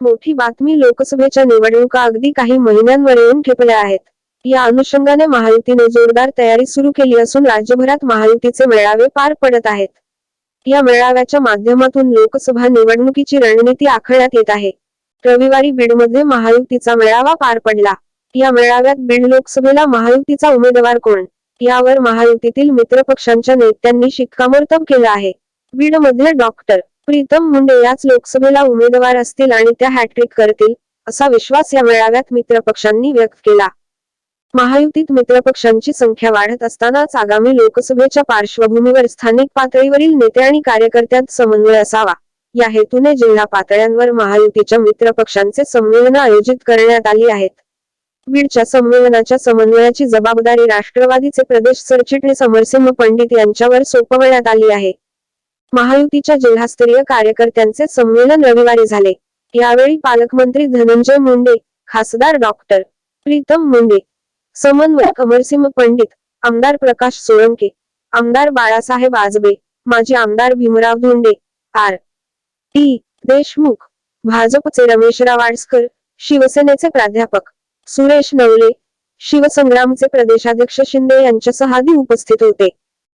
मोठी बातमी लोकसभेच्या निवडणुका अगदी काही महिन्यांवर येऊन ठेपल्या आहेत. या अनुषंगाने महायुतीने जोरदार तयारी सुरू केली असून राज्यभरात महायुतीचे मेळावे पार पडत आहेत. या मेळाव्याच्या माध्यमातून लोकसभा निवडणुकीची रणनीती आखण्यात येत आहे. रविवारी बीडमध्ये महायुतीचा मेळावा पार पडला. या मेळाव्यात बीड लोकसभेला महायुतीचा उमेदवार कोण? यावर महायुतीतील मित्रपक्षांच्या नेत्यांनी शिक्कामोर्तब केलं आहे. बीडमधले डॉक्टर प्रीतम मुंडे याच लोकसभेला उमेदवार असतील आणि त्या हॅट्रिक करतील असा विश्वास या मेळाव्यात मित्रपक्षांनी व्यक्त केला. महायुतीत मित्रपक्षांची संख्या वाढत असतानाच आगामी लोकसभेच्या पार्श्वभूमीवर स्थानिक पातळीवरील नेते आणि कार्यकर्त्यांत समन्वय असावा. या हेतूने जिल्हा पातळ्यांवर महायुतीच्या मित्रपक्षांचे संमेलन आयोजित करण्यात आली आहेत. बीडच्या संमेलनाच्या समन्वयाची जबाबदारी राष्ट्रवादीचे प्रदेश सरचिटणीस अमरसिंह पंडित यांच्यावर सोपवण्यात आली आहे. महायुतीच्या जिल्हास्तरीय कार्यकर्त्यांचे संमेलन रविवारी झाले. यावेळी पालकमंत्री धनंजय मुंडे खासदार डॉक्टर प्रीतम मुंडे समन्वयक अमरसिंह पंडित आमदार प्रकाश सोळंके आमदार बाळासाहेब आजबे माजी आमदार भीमराव धोंडे आर. टी देशमुख भाजपचे रमेशराव आडसकर शिवसेनेचे प्राध्यापक सुरेश नवले शिवसंग्रामचे प्रदेशाध्यक्ष शिंदे यांच्यासह आदी उपस्थित होते.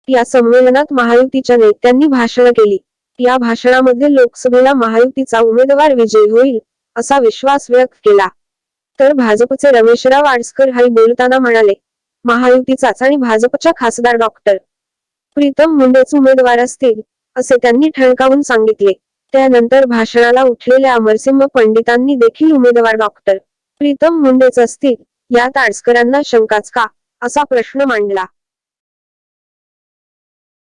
या संमेलनात महायुतीच्या नेत्यांनी भाषण केली. या भाषणामध्ये लोकसभेला महायुतीचा उमेदवार विजयी होईल असा विश्वास व्यक्त केला. तर भाजपचे रमेशराव आडसकर हाई बोलताना म्हणाले महायुतीचाच आणि भाजपच्या खासदार डॉक्टर प्रीतम मुंडेच उमेदवार असतील असे त्यांनी ठणकावून सांगितले. त्यानंतर भाषणाला उठलेल्या अमरसिंह पंडितांनी देखील उमेदवार डॉक्टर प्रीतम मुंडेच असतील यात आडसकरांना शंकाच का? असा प्रश्न मांडला.